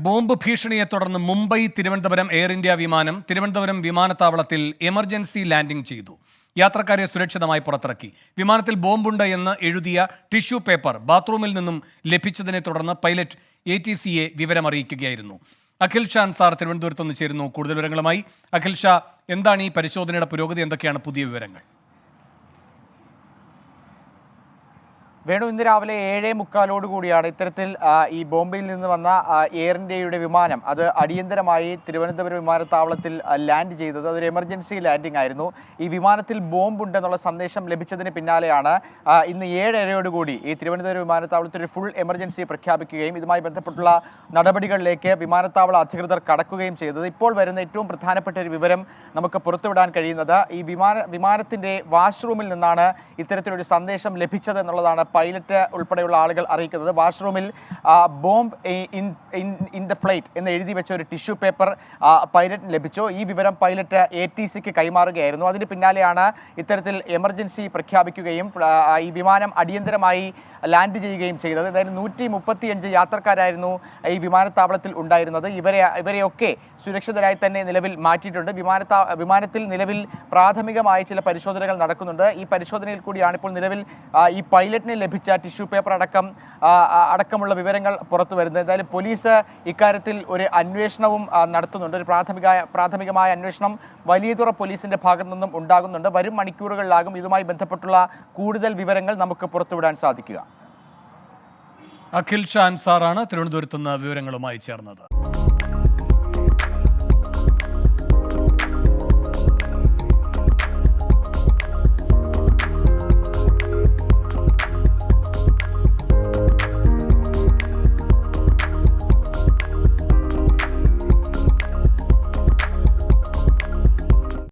Bomb ഭീഷണിയെ തുടർന്ന് Mumbai Thiruvananthapuram air India വിമാനം തിരുവനന്തപുരം വിമാനത്താവളത്തിൽ എമർജൻസി ലാൻഡിംഗ് ചെയ്തു. യാത്രക്കാരെ സുരക്ഷിതമായി പുറത്തിറക്കി. വിമാനത്തിൽ ബോംബുണ്ട് എന്ന് എഴുതിയ ടിഷ്യൂ പേപ്പർ ബാത്റൂമിൽ നിന്നും ലഭിച്ചതിനെ തുടർന്ന് പൈലറ്റ് എ ടി സിയെ വിവരമറിയിക്കുകയായിരുന്നു. അഖിൽ ഷാ അൻസാർ തിരുവനന്തപുരത്ത് നിന്ന് ചേരുന്നു. കൂടുതൽ വിവരങ്ങളുമായി അഖിൽ ഷാ എന്താണ് ഈ പരിശോധനയുടെ പുരോഗതി? എന്തൊക്കെയാണ് പുതിയ വിവരങ്ങൾ? വേണു ഇന്ന് രാവിലെ ഏഴേ മുക്കാലോട് കൂടിയാണ് ഇത്തരത്തിൽ ഈ ബോംബെയിൽ നിന്ന് വന്ന എയർ ഇന്ത്യയുടെ വിമാനം അത് അടിയന്തരമായി തിരുവനന്തപുരം വിമാനത്താവളത്തിൽ ലാൻഡ് ചെയ്തത്. അതൊരു എമർജൻസി ലാൻഡിംഗ് ആയിരുന്നു. ഈ വിമാനത്തിൽ ബോംബ് ഉണ്ടെന്നുള്ള സന്ദേശം ലഭിച്ചതിന് പിന്നാലെയാണ് ഇന്ന് ഏഴരയോട് കൂടി ഈ തിരുവനന്തപുരം വിമാനത്താവളത്തിൽ ഒരു ഫുൾ എമർജൻസി പ്രഖ്യാപിക്കുകയും ഇതുമായി ബന്ധപ്പെട്ടുള്ള നടപടികളിലേക്ക് വിമാനത്താവള അധികൃതർ കടക്കുകയും ചെയ്തത്. ഇപ്പോൾ വരുന്ന ഏറ്റവും പ്രധാനപ്പെട്ട ഒരു വിവരം നമുക്ക് പുറത്തുവിടാൻ കഴിയുന്നത് ഈ വിമാന വിമാനത്തിന്റെ വാഷ്റൂമിൽ നിന്നാണ് ഇത്തരത്തിലൊരു സന്ദേശം ലഭിച്ചത് എന്നുള്ളതാണ് പൈലറ്റ് ഉൾപ്പെടെയുള്ള ആളുകൾ അറിയിക്കുന്നത്. വാഷ്റൂമിൽ ബോംബ് ഇൻ ദ ഫ്ലൈറ്റ് എന്ന് എഴുതി വെച്ച ഒരു ടിഷ്യൂ പേപ്പർ പൈലറ്റിന് ലഭിച്ചു. ഈ വിവരം പൈലറ്റ് എ ടി സിക്ക് കൈമാറുകയായിരുന്നു. അതിന് പിന്നാലെയാണ് ഇത്തരത്തിൽ എമർജൻസി പ്രഖ്യാപിക്കുകയും ഈ വിമാനം അടിയന്തരമായി ലാൻഡ് ചെയ്യുകയും ചെയ്തത്. അതായത് നൂറ്റി മുപ്പത്തിയഞ്ച് യാത്രക്കാരായിരുന്നു ഈ വിമാനത്താവളത്തിൽ ഉണ്ടായിരുന്നത്. ഇവരെ ഇവരെയൊക്കെ സുരക്ഷിതരായി തന്നെ നിലവിൽ മാറ്റിയിട്ടുണ്ട്. വിമാനത്താ വിമാനത്തിൽ നിലവിൽ പ്രാഥമികമായ ചില പരിശോധനകൾ നടക്കുന്നുണ്ട്. ഈ പരിശോധനയിൽ കൂടിയാണ് ഇപ്പോൾ നിലവിൽ ഈ പൈലറ്റിന് ലഭിച്ച ടിഷ്യൂ പേപ്പർ അടക്കം അടക്കമുള്ള വിവരങ്ങൾ പുറത്തു വരുന്നത്. എന്തായാലും പോലീസ് ഇക്കാര്യത്തിൽ ഒരു അന്വേഷണവും നടത്തുന്നുണ്ട്. ഒരു പ്രാഥമിക പ്രാഥമികമായ അന്വേഷണം വലിയതുറ പോലീസിന്റെ ഭാഗത്തു നിന്നും ഉണ്ടാകുന്നുണ്ട്. വരും മണിക്കൂറുകളിലാകും ഇതുമായി ബന്ധപ്പെട്ടുള്ള കൂടുതൽ വിവരങ്ങൾ നമുക്ക് പുറത്തുവിടാൻ സാധിക്കുക. അഖിൽ ഷാൻ സാറാണ് തിരുവനന്തപുരത്ത് നിന്ന് വിവരങ്ങളുമായി ചേർന്നത്.